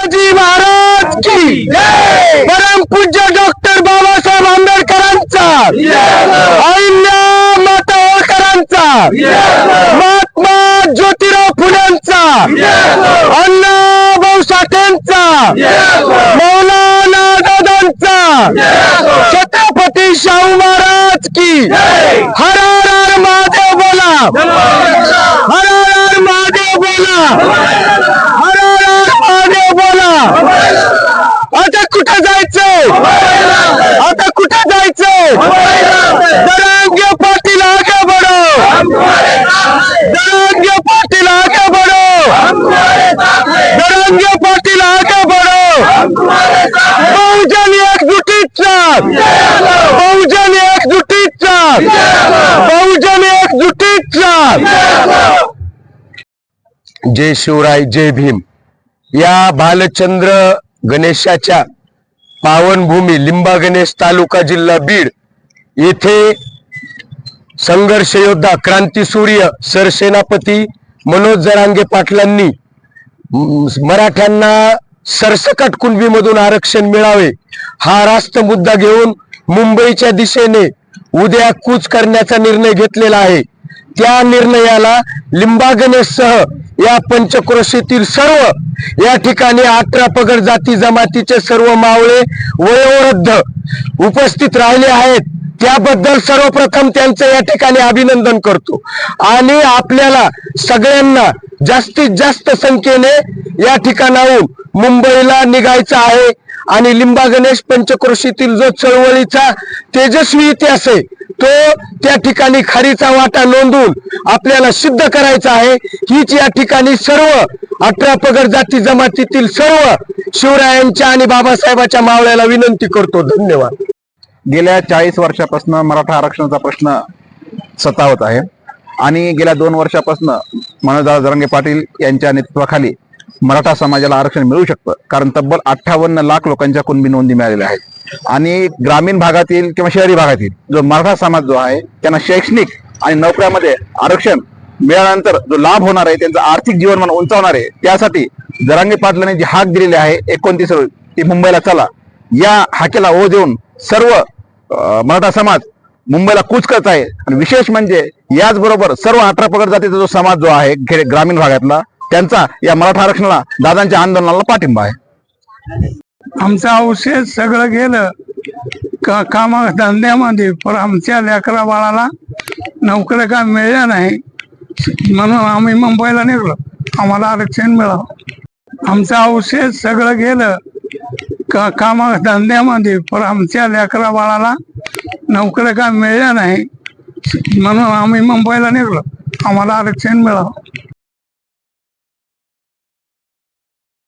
शिवाजी महाराज की परम पूज्य डॉक्टर बाबासाहेब आंबेडकरांचा! अहिल्या माता होळकरांचा महात्मा ज्योतिराव फुलेंचा अण्णा भाऊ साठेंचा! मौलाना दादांचा! छत्रपती शाहू महाराज की हर हर महादेव बोला! हर हर हर महादेव बोला! एकजुटीचा बहुजन एकजुटीचा बहुजन एकजुटीचा जय शिवराय जय भीम. या भालचंद्र गणेशाच्या पावनभूमी लिंबा गणेश तालुका जिल्हा बीड येथे संघर्ष योद्धा क्रांती सूर्य सरसेनापती मनोज जरांगे पाटलांनी मराठ्यांना सरसकट कुणबीमधून आरक्षण मिळावे हा रास्त मुद्दा घेऊन मुंबईच्या दिशेने उद्या कूच करण्याचा निर्णय घेतलेला आहे. त्या निर्णयाला लिंबागणेशसह या पंचक्रोशीतील सर्व या ठिकाणी अठरा पगड जाती जमातीचे सर्व मावळे वयोवृद्ध उपस्थित राहिले आहेत. त्याबद्दल सर्वप्रथम त्यांचं या ठिकाणी अभिनंदन करतो. आणि आपल्याला सगळ्यांना जास्तीत जास्त संख्येने या ठिकाणाहून मुंबईला निघायचं आहे. आणि लिंबा गणेश पंचक्रोशीतील जो चळवळीचा तेजस्वी इतिहास आहे तो त्या ठिकाणी खारीचा वाटा नोंदवून आपल्याला सिद्ध करायचा आहे. हीच या ठिकाणी सर्व अठरा पगड जाती जमातीतील सर्व शिवरायांच्या आणि बाबासाहेबाच्या मावळ्याला विनंती करतो. धन्यवाद. गेल्या चाळीस वर्षापासून मराठा आरक्षणाचा प्रश्न सतावत आहे. आणि गेल्या दोन वर्षापासून मनोजदादा जरंगे पाटील यांच्या नेतृत्वाखाली मराठा समाजाला आरक्षण मिळू शकतं. कारण तब्बल अठ्ठावन्न लाख लोकांच्या कुणबी नोंदी मिळालेल्या आहेत. आणि ग्रामीण भागातील किंवा शहरी भागातील जो मराठा समाज जो आहे त्यांना शैक्षणिक आणि नोकऱ्यामध्ये आरक्षण मिळाल्यानंतर जो लाभ होणार आहे त्यांचं आर्थिक जीवनमान उंचावणार आहे त्यासाठी जरांगे पाटलांनी जी हाक दिलेली आहे एकोणतीस रोज ती मुंबईला चला. या हाकेला ओ देऊन सर्व मराठा समाज मुंबईला कूच करत आहे. आणि विशेष म्हणजे याचबरोबर सर्व अठरा पगड जातीचा जो समाज जो आहे ग्रामीण भागातला त्यांचा या मराठा आरक्षणाला दादांच्या आंदोलनाला पाठिंबा आहे. आमचं अवशेष सगळं गेलं. का कामा धंद्यामध्ये पण आमच्या लेकरा बाळाला नोकऱ्या काय मिळल्या नाही? म्हणून आम्ही मुंबईला निघलो. आम्हाला आरक्षण मिळावं आमचं अवशेष सगळं गेलं. का कामा धंद्यामध्ये पण आमच्या लेकरा बाळाला नोकऱ्या काय मिळल्या नाही? म्हणून आम्ही मुंबईला निघलो. आम्हाला आरक्षण मिळावं